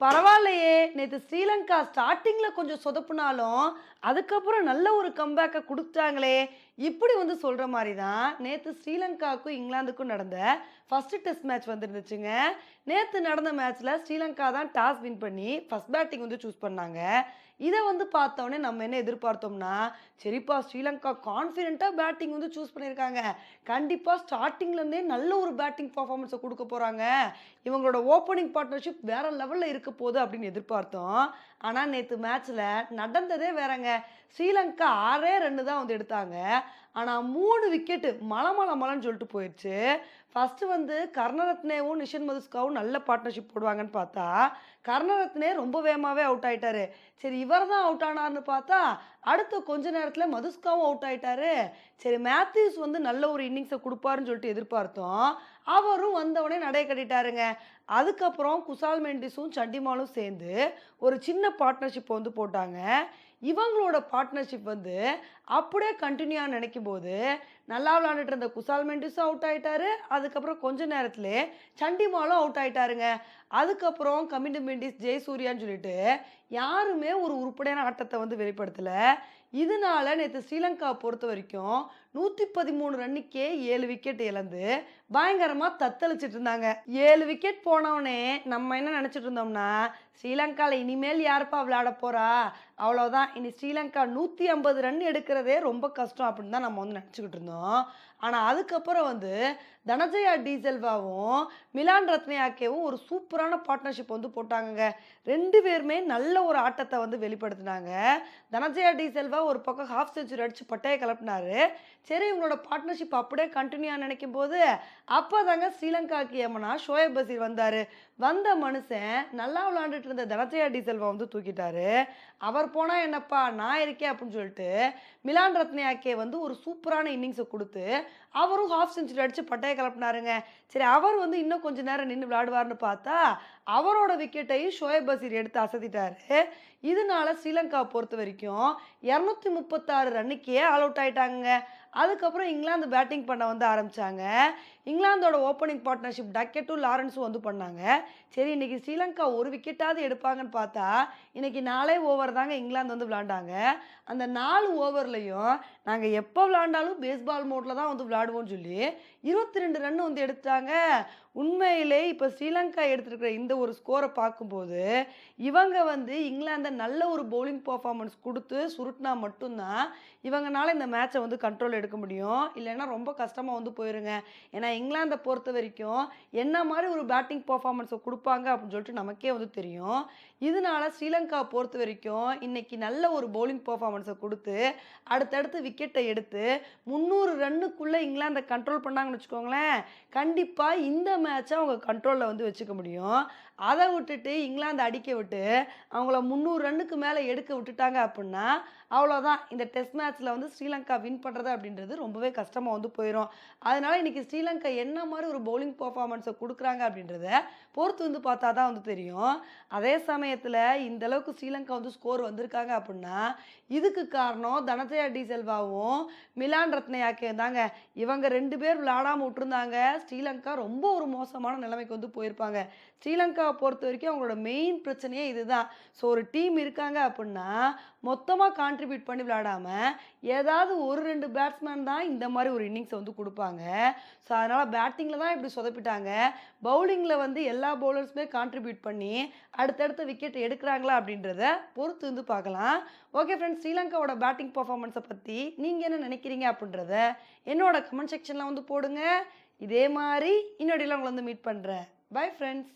பரவாயில்லையே. நேற்று ஸ்ரீலங்கா ஸ்டார்டிங்கில் கொஞ்சம் சொதப்புனாலும் அதுக்கப்புறம் நல்ல ஒரு கம்பேக்கை கொடுத்தாங்களே இப்படி வந்து சொல்கிற மாதிரி தான் நேற்று ஸ்ரீலங்காவுக்கும் இங்கிலாந்துக்கும் நடந்த ஃபஸ்ட்டு டெஸ்ட் மேட்ச் வந்துருந்துச்சுங்க. நேற்று நடந்த மேட்ச்சில் ஸ்ரீலங்கா தான் டாஸ் வின் பண்ணி ஃபஸ்ட் பேட்டிங் வந்து சூஸ் பண்ணாங்க. இதை வந்து பார்த்தோன்னே நம்ம என்ன எதிர்பார்த்தோம்னா சரிப்பா ஸ்ரீலங்கா கான்ஃபிடென்ட்டாக பேட்டிங் வந்து சூஸ் பண்ணியிருக்காங்க. கண்டிப்பாக ஸ்டார்டிங்லேருந்தே நல்ல ஒரு பேட்டிங் பர்ஃபார்மன்ஸை கொடுக்க போகிறாங்க இவங்களோட ஓப்பனிங் பார்ட்னர்ஷிப் வேற லெவலில் இருக்க போகுது அப்படின்னு எதிர்பார்த்தோம். ஆனால் நேற்று மேட்ச்சில் நடந்ததே வேறங்க. ஸ்ரீலங்கா ஆறே ரெண்டு தான் வந்து எடுத்தாங்க. ஆனால் மூணு விக்கெட்டு மலை மலை மலைன்னு சொல்லிட்டு போயிடுச்சு ஃபஸ்ட்டு வந்து கர்ணரத்னேவும் நிஷன் மதுஸ்காவும் நல்ல பார்ட்னர்ஷிப் போடுவாங்கன்னு பார்த்தா கர்ணரத்னே ரொம்ப வேகமாகவே அவுட் ஆயிட்டாரு. சரி இவர் தான் அவுட் ஆனார்னு பார்த்தா அடுத்த கொஞ்ச நேரத்தில் மதுஸ்காவும் அவுட் ஆயிட்டாரு. சரி மேத்யூஸ் வந்து நல்ல ஒரு இன்னிங்ஸை கொடுப்பாருன்னு சொல்லிட்டு எதிர்பார்த்தோம். அவரும் வந்தவொடனே நடை கட்டிட்டாருங்க. அதுக்கப்புறம் குசால் மெண்டிஸும் சண்டிமாலும் சேர்ந்து ஒரு சின்ன பார்ட்னர்ஷிப் வந்து போட்டாங்க. இவங்களோட பார்ட்னர்ஷிப் வந்து அப்படியே கண்டினியூ நினைக்கும் போது நல்லா விளாண்டுட்டு இருந்த குசால் மெண்டிஸும் அவுட் ஆகிட்டாரு அதுக்கப்புறம் கொஞ்ச நேரத்திலே சண்டிமாலும் அவுட் ஆகிட்டாருங்க அதுக்கப்புறம் கமிண்டு மெண்டிஸ் ஜெயசூர்யான்னு சொல்லிட்டு யாருமே ஒரு உருப்படியான ஆட்டத்தை வந்து வெளிப்படுத்தலை. இதனால நேற்று ஸ்ரீலங்கா பொறுத்த வரைக்கும் நூற்றி பதிமூணு ரன்னுக்கே ஏழு விக்கெட் இழந்து பயங்கரமாக தத்தளிச்சிட்டு இருந்தாங்க. ஏழு விக்கெட் போனவனே நம்ம என்ன நினச்சிட்டு இருந்தோம்னா ஸ்ரீலங்காவில் இனிமேல் யாருப்பா விளையாட போகிறா அவ்வளோதான் இனி ஸ்ரீலங்கா நூற்றி ஐம்பது ரன் எடுக்கிறதே ரொம்ப கஷ்டம் அப்படின்னு தான் நம்ம வந்து நினச்சிக்கிட்டு இருந்தோம். ஆனால் அதுக்கப்புறம் வந்து தனஜயா டீசெல்வாவும் மிலான் ரத்னயாக்கேவும் ஒரு சூப்பரான பார்ட்னர்ஷிப் வந்து போட்டாங்க ரெண்டு பேருமே நல்ல ஒரு ஆட்டத்தை வந்து வெளிப்படுத்தினாங்க. தனஜயா டீசெல்வா ஒரு பக்கம் ஹாஃப் செஞ்சுரி அடிச்சு பட்டையை கிளப்பினாரு சரி இவங்களோட பார்ட்னர்ஷிப் அப்படியே கண்டினியூ நினைக்கும் போது அப்போ தாங்க ஸ்ரீலங்காக்கு ஏமனா ஷோயப் பசீர் வந்தார். வந்த மனுஷன் நல்லா விளாண்டுட்டு இருந்த தனஜயா டீசெல்வா வந்து தூக்கிட்டாரு. அவர் போனால் என்னப்பா நான் இருக்கேன் அப்படின்னு சொல்லிட்டு மிலான் ரத்னியாக்கே வந்து ஒரு சூப்பரான இன்னிங்ஸை கொடுத்து அவரும் ஹாஃப் செஞ்சுரி அடித்து பட்டையை கிளப்பினாருங்க சரி அவர் வந்து இன்னும் கொஞ்ச நேரம் நின்று விளாடுவார்னு பார்த்தா அவரோட விக்கெட்டையும் ஷோயப் பசீர் எடுத்து அசத்திட்டாரு. இதனால ஸ்ரீலங்கா பொறுத்த வரைக்கும் இரநூத்தி முப்பத்தாறு ரன்னுக்கே ஆல் அவுட் ஆயிட்டாங்க அதுக்கப்புறம் இங்கிலாந்து பேட்டிங் பண்ண வந்து ஆரம்பித்தாங்க இங்கிலாந்தோட ஓப்பனிங் பார்ட்னர்ஷிப் டக்கெட்டும் லாரன்ஸும் வந்து பண்ணாங்க. சரி இன்னைக்கு ஸ்ரீலங்கா ஒரு விக்கெட்டாவது எடுப்பாங்கன்னு பார்த்தா இன்னைக்கு நாலே ஓவர் தாங்க இங்கிலாந்து வந்து விளாண்டாங்க. அந்த நாலு ஓவர்லையும் நாங்கள் எப்போ விளாண்டாலும் பேஸ்பால் மோட்டில் தான் வந்து விளாடுவோம்னு சொல்லி இருபத்தி ரெண்டு ரன் வந்து எடுத்தாங்க. உண்மையிலே இப்போ ஸ்ரீலங்கா எடுத்திருக்கிற இந்த ஒரு ஸ்கோரை பார்க்கும்போது இவங்க வந்து இங்கிலாந்தை நல்ல ஒரு பவுலிங் பர்ஃபார்மன்ஸ் கொடுத்து சுருட்டினா மட்டும்தான் இவங்கனால இந்த மேட்சை வந்து கண்ட்ரோல் எடுக்க முடியும். இல்லைன்னா ரொம்ப கஷ்டமாக வந்து போயிருங்க. ஏன்னா இங்கிலாந்தை பொறுத்த வரைக்கும் என்ன மாதிரி ஒரு பேட்டிங் பர்ஃபார்மன்ஸை கொடுப்பாங்க அப்படின்னு சொல்லிட்டு நமக்கே வந்து தெரியும். இதனால ஸ்ரீலங்கா பொறுத்த வரைக்கும் இன்னைக்கு நல்ல ஒரு பவுலிங் பர்ஃபார்மன்ஸை கொடுத்து அடுத்தடுத்து விக்கெட்டை எடுத்து முந்நூறு ரன்னுக்குள்ளே இங்கிலாந்தை கண்ட்ரோல் பண்ணாங்கன்னு வச்சுக்கோங்களேன் கண்டிப்பாக இந்த மேட்சை அவங்க கண்ட்ரோலில் வந்து வச்சுக்க முடியும். அதை விட்டுட்டு இங்கிலாந்து அடிக்க விட்டு அவங்கள முந்நூறு ரன்னுக்கு மேலே எடுக்க விட்டுட்டாங்க அப்படின்னா அவ்வளோதான் இந்த டெஸ்ட் மேட்ச்சில் வந்து ஸ்ரீலங்கா வின் பண்ணுறது அப்படின்னு அப்படின்றது ரொம்பவே கஷ்டமாக வந்து போயிடும் அதனால் இன்னைக்கு ஸ்ரீலங்கா என்ன மாதிரி ஒரு பவுலிங் பர்ஃபார்மன்ஸை கொடுக்குறாங்க அப்படின்றத பொறுத்து வந்து பார்த்தா தான் வந்து தெரியும். அதே சமயத்தில் இந்த அளவுக்கு ஸ்ரீலங்கா வந்து ஸ்கோர் வந்திருக்காங்க அப்படின்னா இதுக்கு காரணம் தனஜயா டி செல்வாவும் மிலான் ரத்னயாக்கே தாங்க. இவங்க ரெண்டு பேர் விளையாடாமல் விட்டுருந்தாங்க. ஸ்ரீலங்கா ரொம்ப ஒரு மோசமான நிலைமைக்கு வந்து போயிருப்பாங்க. ஸ்ரீலங்காவை பொறுத்த வரைக்கும் அவங்களோட மெயின் பிரச்சனையே இதுதான். ஸோ ஒரு டீம் இருக்காங்க அப்படின்னா மொத்தமாக கான்ட்ரிபியூட் பண்ணி விளையாடாமல் ஏதாவது ஒரு ரெண்டு பேட்ஸ்மேன் தான் இந்த மாதிரி ஒரு இன்னிங்ஸை வந்து கொடுப்பாங்க. ஸோ அதனால் பேட்டிங்கில் தான் இப்படி சொதப்பிட்டாங்க. பவுலிங்கில் வந்து எல்லா பவுலர்ஸுமே கான்ட்ரிபியூட் பண்ணி அடுத்தடுத்த விக்கெட் எடுக்கிறாங்களா அப்படின்றத பொறுத்து வந்து பார்க்கலாம். ஓகே ஃப்ரெண்ட்ஸ் ஸ்ரீலங்காவோட பேட்டிங் பர்ஃபார்மன்ஸை பற்றி நீங்கள் என்ன நினைக்கிறீங்க அப்படின்றத என்னோட கமெண்ட் செக்ஷனில் வந்து போடுங்க. இதே மாதிரி இன்னொடியில் உங்களை வந்து மீட் பண்ணுறேன் பை ஃப்ரெண்ட்ஸ்